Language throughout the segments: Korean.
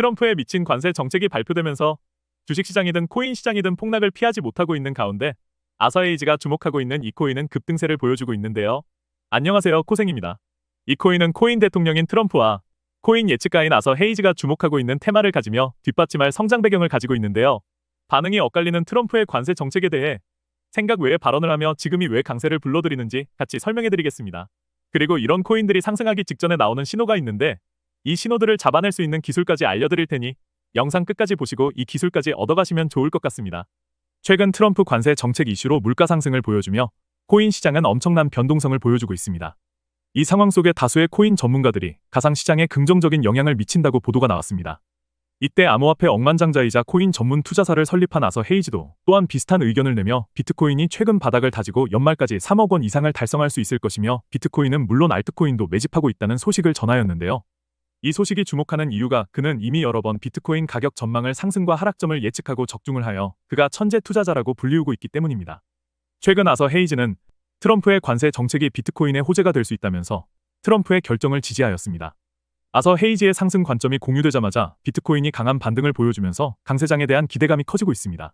트럼프의 미친 관세 정책이 발표되면서 주식시장이든 코인 시장이든 폭락을 피하지 못하고 있는 가운데 아서에이지가 주목하고 있는 이 코인은 급등세를 보여주고 있는데요. 안녕하세요, 코생입니다. 이 코인은 코인 대통령인 트럼프와 코인 예측가인 아서 헤이즈가 주목하고 있는 테마를 가지며 뒷받침할 성장 배경을 가지고 있는데요. 반응이 엇갈리는 트럼프의 관세 정책에 대해 생각 외의 발언을 하며 지금이 왜 강세를 불러들이는지 같이 설명해드리겠습니다. 그리고 이런 코인들이 상승하기 직전에 나오는 신호가 있는데 이 신호들을 잡아낼 수 있는 기술까지 알려드릴 테니 영상 끝까지 보시고 이 기술까지 얻어가시면 좋을 것 같습니다. 최근 트럼프 관세 정책 이슈로 물가 상승을 보여주며 코인 시장은 엄청난 변동성을 보여주고 있습니다. 이 상황 속에 다수의 코인 전문가들이 가상 시장에 긍정적인 영향을 미친다고 보도가 나왔습니다. 이때 암호화폐 억만장자이자 코인 전문 투자사를 설립한 아서 헤이즈도 또한 비슷한 의견을 내며 비트코인이 최근 바닥을 다지고 연말까지 3억 원 이상을 달성할 수 있을 것이며 비트코인은 물론 알트코인도 매집하고 있다는 소식을 전하였는데요. 이 소식이 주목하는 이유가 그는 이미 여러 번 비트코인 가격 전망을 상승과 하락점을 예측하고 적중을 하여 그가 천재 투자자라고 불리우고 있기 때문입니다. 최근 아서 헤이즈는 트럼프의 관세 정책이 비트코인의 호재가 될 수 있다면서 트럼프의 결정을 지지하였습니다. 아서 헤이즈의 상승 관점이 공유되자마자 비트코인이 강한 반등을 보여주면서 강세장에 대한 기대감이 커지고 있습니다.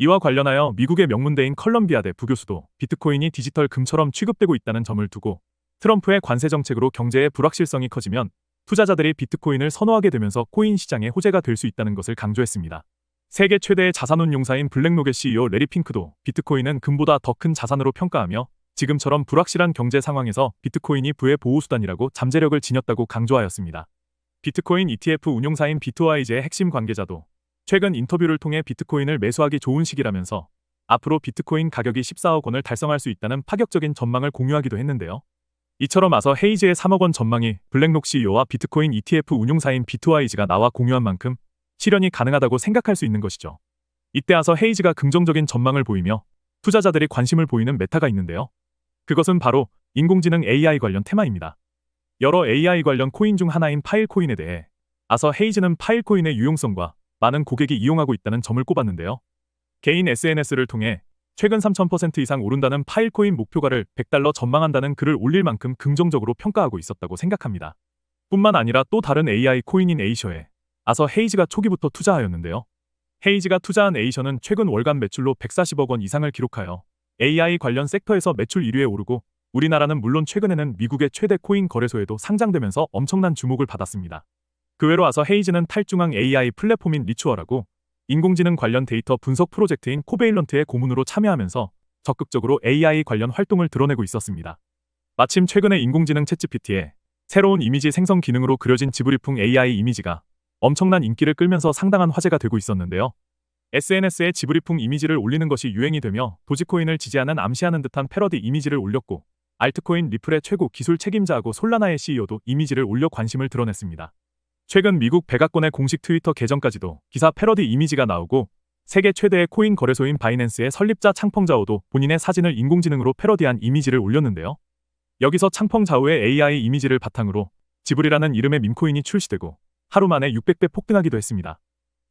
이와 관련하여 미국의 명문대인 컬럼비아대 부교수도 비트코인이 디지털 금처럼 취급되고 있다는 점을 두고 트럼프의 관세 정책으로 경제의 불확실성이 커지면 투자자들이 비트코인을 선호하게 되면서 코인 시장의 호재가 될 수 있다는 것을 강조했습니다. 세계 최대의 자산운용사인 블랙록의 CEO 레리 핑크도 비트코인은 금보다 더 큰 자산으로 평가하며 지금처럼 불확실한 경제 상황에서 비트코인이 부의 보호수단이라고 잠재력을 지녔다고 강조하였습니다. 비트코인 ETF 운용사인 비트와이즈의 핵심 관계자도 최근 인터뷰를 통해 비트코인을 매수하기 좋은 시기라면서 앞으로 비트코인 가격이 14억 원을 달성할 수 있다는 파격적인 전망을 공유하기도 했는데요. 이처럼 아서 헤이즈의 3억 원 전망이 블랙록 CEO와 비트코인 ETF 운용사인 비트와이즈가 나와 공유한 만큼 실현이 가능하다고 생각할 수 있는 것이죠. 이때 아서 헤이즈가 긍정적인 전망을 보이며 투자자들이 관심을 보이는 메타가 있는데요. 그것은 바로 인공지능 AI 관련 테마입니다. 여러 AI 관련 코인 중 하나인 파일코인에 대해 아서 헤이즈는 파일코인의 유용성과 많은 고객이 이용하고 있다는 점을 꼽았는데요. 개인 SNS를 통해 최근 3,000% 이상 오른다는 파일코인 목표가를 100달러 전망한다는 글을 올릴 만큼 긍정적으로 평가하고 있었다고 생각합니다. 뿐만 아니라 또 다른 AI 코인인 에이셔에 아서 헤이즈가 초기부터 투자하였는데요. 헤이즈가 투자한 에이셔는 최근 월간 매출로 140억 원 이상을 기록하여 AI 관련 섹터에서 매출 1위에 오르고 우리나라는 물론 최근에는 미국의 최대 코인 거래소에도 상장되면서 엄청난 주목을 받았습니다. 그 외로 아서 헤이즈는 탈중앙 AI 플랫폼인 리추어라고 인공지능 관련 데이터 분석 프로젝트인 코베일런트의 고문으로 참여하면서 적극적으로 AI 관련 활동을 드러내고 있었습니다. 마침 최근에 인공지능 챗GPT에 새로운 이미지 생성 기능으로 그려진 지브리풍 AI 이미지가 엄청난 인기를 끌면서 상당한 화제가 되고 있었는데요. SNS에 지브리풍 이미지를 올리는 것이 유행이 되며 도지코인을 지지하는 암시하는 듯한 패러디 이미지를 올렸고 알트코인 리플의 최고 기술 책임자하고 솔라나의 CEO도 이미지를 올려 관심을 드러냈습니다. 최근 미국 백악관의 공식 트위터 계정까지도 기사 패러디 이미지가 나오고 세계 최대의 코인 거래소인 바이낸스의 설립자 창펑자오도 본인의 사진을 인공지능으로 패러디한 이미지를 올렸는데요. 여기서 창펑자오의 AI 이미지를 바탕으로 지브리라는 이름의 밈코인이 출시되고 하루 만에 600배 폭등하기도 했습니다.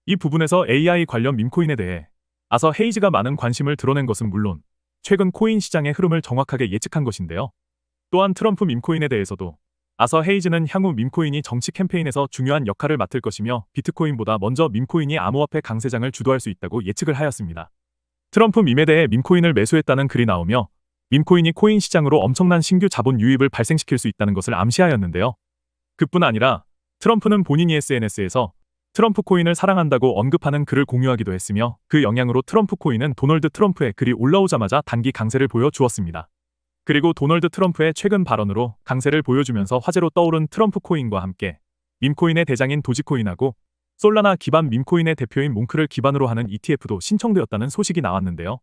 이 부분에서 AI 관련 밈코인에 대해 아서 헤이즈가 많은 관심을 드러낸 것은 물론 최근 코인 시장의 흐름을 정확하게 예측한 것인데요. 또한 트럼프 밈코인에 대해서도 아서 헤이즈는 향후 밈코인이 정치 캠페인에서 중요한 역할을 맡을 것이며 비트코인보다 먼저 밈코인이 암호화폐 강세장을 주도할 수 있다고 예측을 하였습니다. 트럼프 밈에 대해 밈코인을 매수했다는 글이 나오며 밈코인이 코인 시장으로 엄청난 신규 자본 유입을 발생시킬 수 있다는 것을 암시하였는데요. 그뿐 아니라 트럼프는 본인이 SNS에서 트럼프 코인을 사랑한다고 언급하는 글을 공유하기도 했으며 그 영향으로 트럼프 코인은 도널드 트럼프의 글이 올라오자마자 단기 강세를 보여주었습니다. 그리고 도널드 트럼프의 최근 발언으로 강세를 보여주면서 화제로 떠오른 트럼프 코인과 함께 밈코인의 대장인 도지코인하고 솔라나 기반 밈코인의 대표인 몽크를 기반으로 하는 ETF도 신청되었다는 소식이 나왔는데요.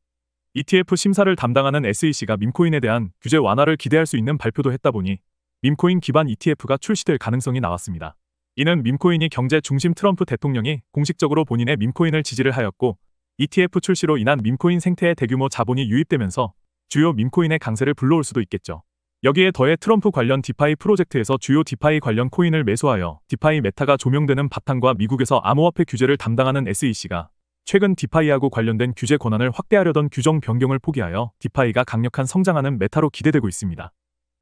ETF 심사를 담당하는 SEC가 밈코인에 대한 규제 완화를 기대할 수 있는 발표도 했다 보니 밈코인 기반 ETF가 출시될 가능성이 나왔습니다. 이는 밈코인이 경제 중심 트럼프 대통령이 공식적으로 본인의 밈코인을 지지를 하였고 ETF 출시로 인한 밈코인 생태에 대규모 자본이 유입되면서 주요 밈코인의 강세를 불러올 수도 있겠죠. 여기에 더해 트럼프 관련 디파이 프로젝트에서 주요 디파이 관련 코인을 매수하여 디파이 메타가 조명되는 바탕과 미국에서 암호화폐 규제를 담당하는 SEC가 최근 디파이하고 관련된 규제 권한을 확대하려던 규정 변경을 포기하여 디파이가 강력한 성장하는 메타로 기대되고 있습니다.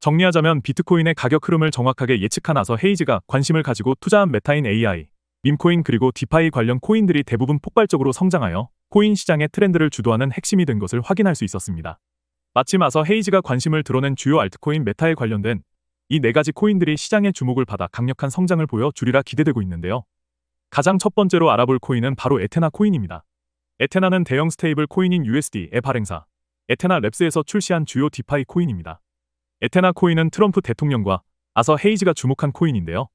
정리하자면 비트코인의 가격 흐름을 정확하게 예측한 아서 헤이즈가 관심을 가지고 투자한 메타인 AI, 밈코인 그리고 디파이 관련 코인들이 대부분 폭발적으로 성장하여 코인 시장의 트렌드를 주도하는 핵심이 된 것을 확인할 수 있었습니다. 마침 아서 헤이즈가 관심을 드러낸 주요 알트코인 메타에 관련된 이 네 가지 코인들이 시장의 주목을 받아 강력한 성장을 보여 주리라 기대되고 있는데요. 가장 첫 번째로 알아볼 코인은 바로 에테나 코인입니다. 에테나는 대형 스테이블 코인인 USD의 발행사 에테나 랩스에서 출시한 주요 디파이 코인입니다. 에테나 코인은 트럼프 대통령과 아서 헤이즈가 주목한 코인인데요.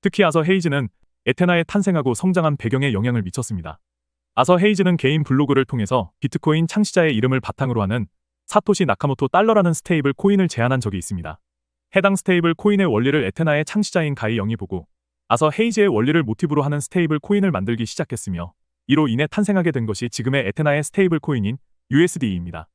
특히 아서 헤이즈는 에테나에 탄생하고 성장한 배경에 영향을 미쳤습니다. 아서 헤이즈는 개인 블로그를 통해서 비트코인 창시자의 이름을 바탕으로 하는 사토시 나카모토 달러라는 스테이블 코인을 제안한 적이 있습니다. 해당 스테이블 코인의 원리를 에테나의 창시자인 가이 영이 보고 아서 헤이즈의 원리를 모티브로 하는 스테이블 코인을 만들기 시작했으며 이로 인해 탄생하게 된 것이 지금의 에테나의 스테이블 코인인 USD입니다.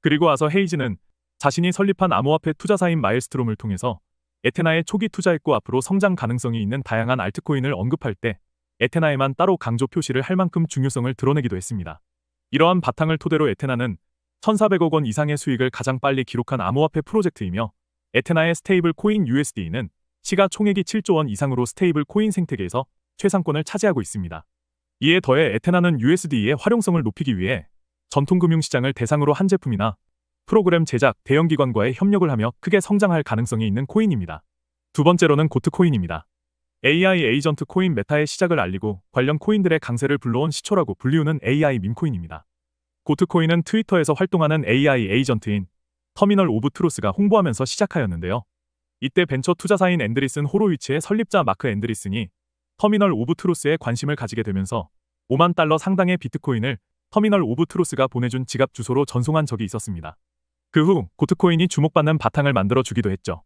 그리고 아서 헤이즈는 자신이 설립한 암호화폐 투자사인 마일스트롬을 통해서 에테나에 초기 투자했고 앞으로 성장 가능성이 있는 다양한 알트코인을 언급할 때 에테나에만 따로 강조 표시를 할 만큼 중요성을 드러내기도 했습니다. 이러한 바탕을 토대로 에테나는 1,400억 원 이상의 수익을 가장 빨리 기록한 암호화폐 프로젝트이며 에테나의 스테이블 코인 USD는 시가 총액이 7조 원 이상으로 스테이블 코인 생태계에서 최상권을 차지하고 있습니다. 이에 더해 에테나는 USD의 활용성을 높이기 위해 전통금융시장을 대상으로 한 제품이나 프로그램 제작, 대형기관과의 협력을 하며 크게 성장할 가능성이 있는 코인입니다. 두 번째로는 고트코인입니다. AI 에이전트 코인 메타의 시작을 알리고 관련 코인들의 강세를 불러온 시초라고 불리우는 AI 밈코인입니다. 고트코인은 트위터에서 활동하는 AI 에이전트인 터미널 오브 트루스가 홍보하면서 시작하였는데요. 이때 벤처 투자사인 앤드리슨 호로위츠의 설립자 마크 앤드리슨이 터미널 오브 트루스에 관심을 가지게 되면서 5만 달러 상당의 비트코인을 터미널 오브 트루스가 보내준 지갑 주소로 전송한 적이 있었습니다. 그 후 고트코인이 주목받는 바탕을 만들어 주기도 했죠.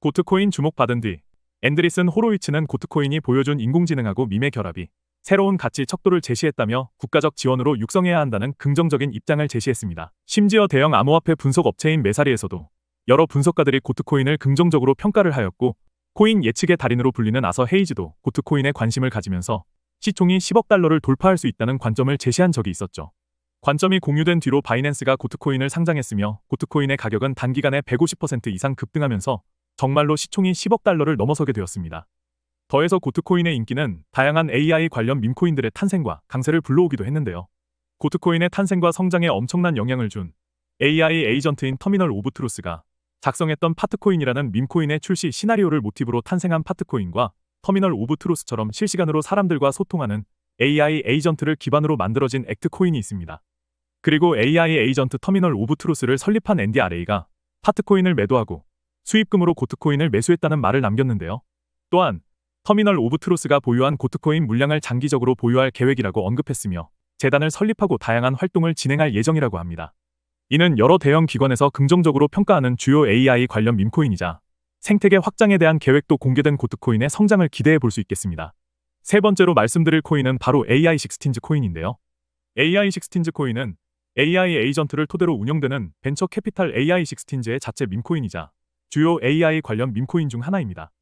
고트코인 주목받은 뒤 앤드리슨 호로위츠는 고트코인이 보여준 인공지능하고 밈의 결합이 새로운 가치 척도를 제시했다며 국가적 지원으로 육성해야 한다는 긍정적인 입장을 제시했습니다. 심지어 대형 암호화폐 분석 업체인 메사리에서도 여러 분석가들이 고트코인을 긍정적으로 평가를 하였고 코인 예측의 달인으로 불리는 아서 헤이즈도 고트코인에 관심을 가지면서 시총이 10억 달러를 돌파할 수 있다는 관점을 제시한 적이 있었죠. 관점이 공유된 뒤로 바이낸스가 고트코인을 상장했으며 고트코인의 가격은 단기간에 150% 이상 급등하면서 정말로 시총이 10억 달러를 넘어서게 되었습니다. 더해서 고트코인의 인기는 다양한 AI 관련 밈코인들의 탄생과 강세를 불러오기도 했는데요. 고트코인의 탄생과 성장에 엄청난 영향을 준 AI 에이전트인 터미널 오브 트루스가 작성했던 파트코인이라는 밈코인의 출시 시나리오를 모티브로 탄생한 파트코인과 터미널 오브 트루스처럼 실시간으로 사람들과 소통하는 AI 에이전트를 기반으로 만들어진 액트코인이 있습니다. 그리고 AI 에이전트 터미널 오브 트루스를 설립한 아레이가 파트코인을 매도하고 수입금으로 고트코인을 매수했다는 말을 남겼는데요. 또한 터미널 오브 트루스가 보유한 고트코인 물량을 장기적으로 보유할 계획이라고 언급했으며 재단을 설립하고 다양한 활동을 진행할 예정이라고 합니다. 이는 여러 대형 기관에서 긍정적으로 평가하는 주요 AI 관련 밈코인이자 생태계 확장에 대한 계획도 공개된 고트코인의 성장을 기대해 볼 수 있겠습니다. 세 번째로 말씀드릴 코인은 바로 AI 식스틴즈 코인인데요. AI 식스틴즈 코인은 AI 에이전트를 토대로 운영되는 벤처 캐피탈 AI 식스틴즈의 자체 밈코인이자 주요 AI 관련 밈코인 중 하나입니다.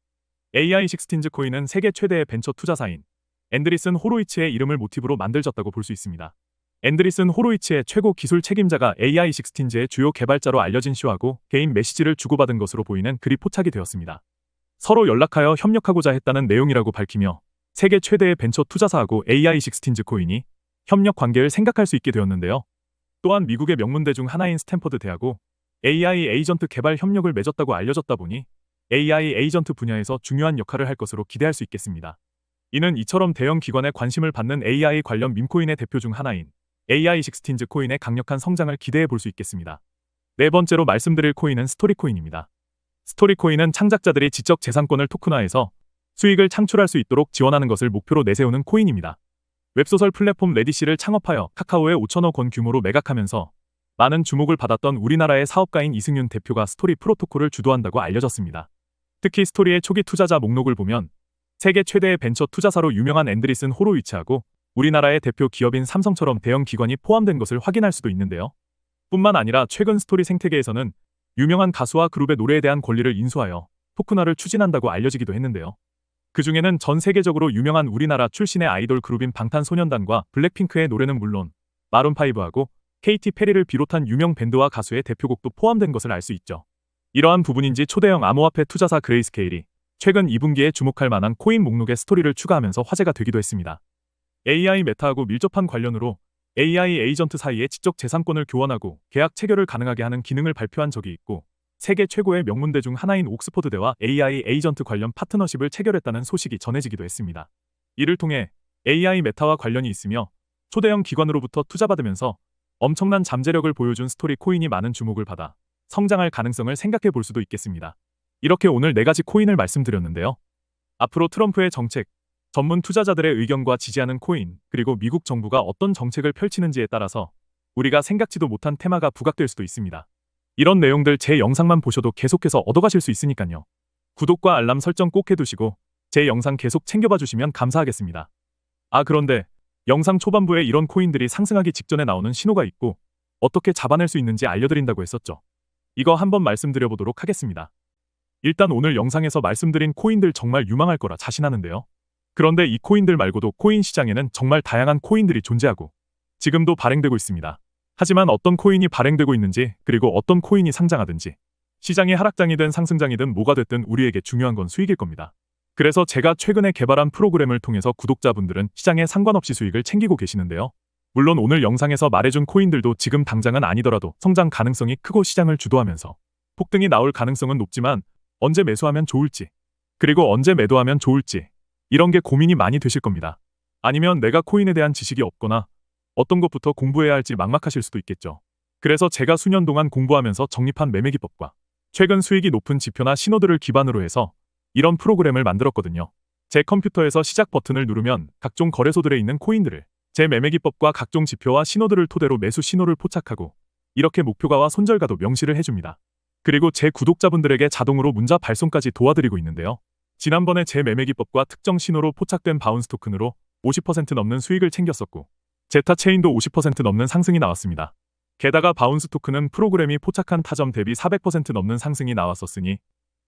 AI 식스틴즈 코인은 세계 최대의 벤처 투자사인 앤드리슨 호로이츠의 이름을 모티브로 만들어졌다고 볼 수 있습니다. 앤드리슨 호로이츠의 최고 기술 책임자가 AI 식스틴즈의 주요 개발자로 알려진 시하고 개인 메시지를 주고받은 것으로 보이는 글이 포착이 되었습니다. 서로 연락하여 협력하고자 했다는 내용이라고 밝히며 세계 최대의 벤처 투자사하고 AI 식스틴즈 코인이 협력 관계를 생각할 수 있게 되었는데요. 또한 미국의 명문대 중 하나인 스탠퍼드 대하고 AI 에이전트 개발 협력을 맺었다고 알려졌다 보니 AI 에이전트 분야에서 중요한 역할을 할 것으로 기대할 수 있겠습니다. 이는 이처럼 대형 기관에 관심을 받는 AI 관련 밈코인의 대표 중 하나인 AI 식스틴즈 코인의 강력한 성장을 기대해 볼 수 있겠습니다. 네 번째로 말씀드릴 코인은 스토리코인입니다. 스토리코인은 창작자들이 지적 재산권을 토큰화해서 수익을 창출할 수 있도록 지원하는 것을 목표로 내세우는 코인입니다. 웹소설 플랫폼 레디시를 창업하여 카카오에 5천억 원 규모로 매각하면서 많은 주목을 받았던 우리나라의 사업가인 이승윤 대표가 스토리 프로토콜을 주도한다고 알려졌습니다. 특히 스토리의 초기 투자자 목록을 보면 세계 최대의 벤처 투자사로 유명한 앤드리슨 호로위츠하고 우리나라의 대표 기업인 삼성처럼 대형 기관이 포함된 것을 확인할 수도 있는데요. 뿐만 아니라 최근 스토리 생태계에서는 유명한 가수와 그룹의 노래에 대한 권리를 인수하여 토큰화를 추진한다고 알려지기도 했는데요. 그 중에는 전 세계적으로 유명한 우리나라 출신의 아이돌 그룹인 방탄소년단과 블랙핑크의 노래는 물론 마룬파이브하고 케이티 페리를 비롯한 유명 밴드와 가수의 대표곡도 포함된 것을 알 수 있죠. 이러한 부분인지 초대형 암호화폐 투자사 그레이스케일이 최근 2분기에 주목할 만한 코인 목록에 스토리를 추가하면서 화제가 되기도 했습니다. AI 메타하고 밀접한 관련으로 AI 에이전트 사이에 지적 재산권을 교환하고 계약 체결을 가능하게 하는 기능을 발표한 적이 있고 세계 최고의 명문대 중 하나인 옥스퍼드대와 AI 에이전트 관련 파트너십을 체결했다는 소식이 전해지기도 했습니다. 이를 통해 AI 메타와 관련이 있으며 초대형 기관으로부터 투자받으면서 엄청난 잠재력을 보여준 스토리 코인이 많은 주목을 받아 성장할 가능성을 생각해 볼 수도 있겠습니다. 이렇게 오늘 네 가지 코인을 말씀드렸는데요. 앞으로 트럼프의 정책, 전문 투자자들의 의견과 지지하는 코인, 그리고 미국 정부가 어떤 정책을 펼치는지에 따라서 우리가 생각지도 못한 테마가 부각될 수도 있습니다. 이런 내용들 제 영상만 보셔도 계속해서 얻어가실 수 있으니까요. 구독과 알람 설정 꼭 해두시고 제 영상 계속 챙겨봐 주시면 감사하겠습니다. 아 그런데 영상 초반부에 이런 코인들이 상승하기 직전에 나오는 신호가 있고 어떻게 잡아낼 수 있는지 알려드린다고 했었죠. 이거 한번 말씀드려보도록 하겠습니다. 일단 오늘 영상에서 말씀드린 코인들 정말 유망할 거라 자신하는데요. 그런데 이 코인들 말고도 코인 시장에는 정말 다양한 코인들이 존재하고 지금도 발행되고 있습니다. 하지만 어떤 코인이 발행되고 있는지 그리고 어떤 코인이 상장하든지 시장이 하락장이든 상승장이든 뭐가 됐든 우리에게 중요한 건 수익일 겁니다. 그래서 제가 최근에 개발한 프로그램을 통해서 구독자분들은 시장에 상관없이 수익을 챙기고 계시는데요. 물론 오늘 영상에서 말해준 코인들도 지금 당장은 아니더라도 성장 가능성이 크고 시장을 주도하면서 폭등이 나올 가능성은 높지만 언제 매수하면 좋을지 그리고 언제 매도하면 좋을지 이런 게 고민이 많이 되실 겁니다. 아니면 내가 코인에 대한 지식이 없거나 어떤 것부터 공부해야 할지 막막하실 수도 있겠죠. 그래서 제가 수년 동안 공부하면서 정립한 매매 기법과 최근 수익이 높은 지표나 신호들을 기반으로 해서 이런 프로그램을 만들었거든요. 제 컴퓨터에서 시작 버튼을 누르면 각종 거래소들에 있는 코인들을 제 매매 기법과 각종 지표와 신호들을 토대로 매수 신호를 포착하고 이렇게 목표가와 손절가도 명시를 해줍니다. 그리고 제 구독자분들에게 자동으로 문자 발송까지 도와드리고 있는데요. 지난번에 제 매매 기법과 특정 신호로 포착된 바운스 토큰으로 50% 넘는 수익을 챙겼었고 제타 체인도 50% 넘는 상승이 나왔습니다. 게다가 바운스 토큰은 프로그램이 포착한 타점 대비 400% 넘는 상승이 나왔었으니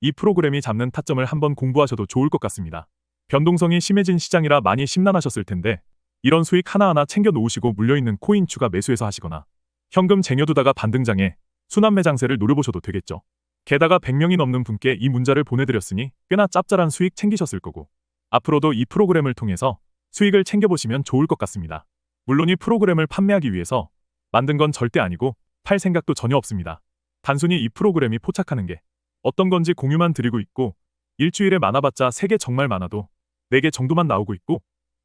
이 프로그램이 잡는 타점을 한번 공부하셔도 좋을 것 같습니다. 변동성이 심해진 시장이라 많이 심란하셨을 텐데 이런 수익 하나하나 챙겨 놓으시고 물려있는 코인 추가 매수해서 하시거나 현금 쟁여두다가 반등장에 순환 매 장세를 노려보셔도 되겠죠. 게다가 100명이 넘는 분께 이 문자를 보내드렸으니 꽤나 짭짤한 수익 챙기셨을 거고 앞으로도 이 프로그램을 통해서 수익을 챙겨보시면 좋을 것 같습니다. 물론 이 프로그램을 판매하기 위해서 만든 건 절대 아니고 팔 생각도 전혀 없습니다. 단순히 이 프로그램이 포착하는 게 어떤 건지 공유만 드리고 있고 일주일에 많아봤자 3개 정말 많아도 4개 정도만 나오고 있고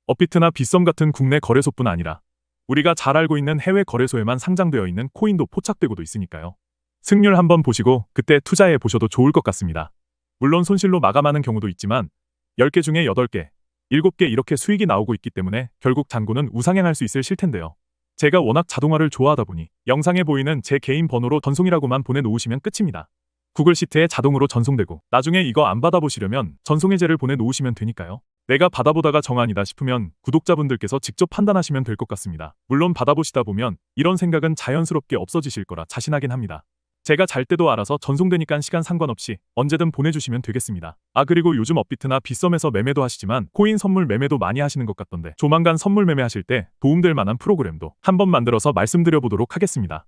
업비트나 빗썸 같은 국내 거래소뿐 아니라 우리가 잘 알고 있는 해외 거래소에만 상장되어 있는 코인도 포착되고도 있으니까요. 승률 한번 보시고 그때 투자해 보셔도 좋을 것 같습니다. 물론 손실로 마감하는 경우도 있지만 10개 중에 8개, 7개 이렇게 수익이 나오고 있기 때문에 결국 잔고는 우상향할 수 있을 실텐데요. 제가 워낙 자동화를 좋아하다 보니 영상에 보이는 제 개인 번호로 전송이라고만 보내놓으시면 끝입니다. 구글 시트에 자동으로 전송되고 나중에 이거 안 받아보시려면 전송 해제를 보내놓으시면 되니까요. 내가 받아보다가 정안이다 싶으면 구독자분들께서 직접 판단하시면 될 것 같습니다. 물론 받아보시다 보면 이런 생각은 자연스럽게 없어지실 거라 자신하긴 합니다. 제가 잘 때도 알아서 전송되니까 시간 상관없이 언제든 보내주시면 되겠습니다. 아 그리고 요즘 업비트나 빗썸에서 매매도 하시지만 코인 선물 매매도 많이 하시는 것 같던데 조만간 선물 매매하실 때 도움될 만한 프로그램도 한번 만들어서 말씀드려보도록 하겠습니다.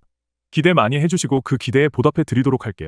기대 많이 해주시고 그 기대에 보답해 드리도록 할게요.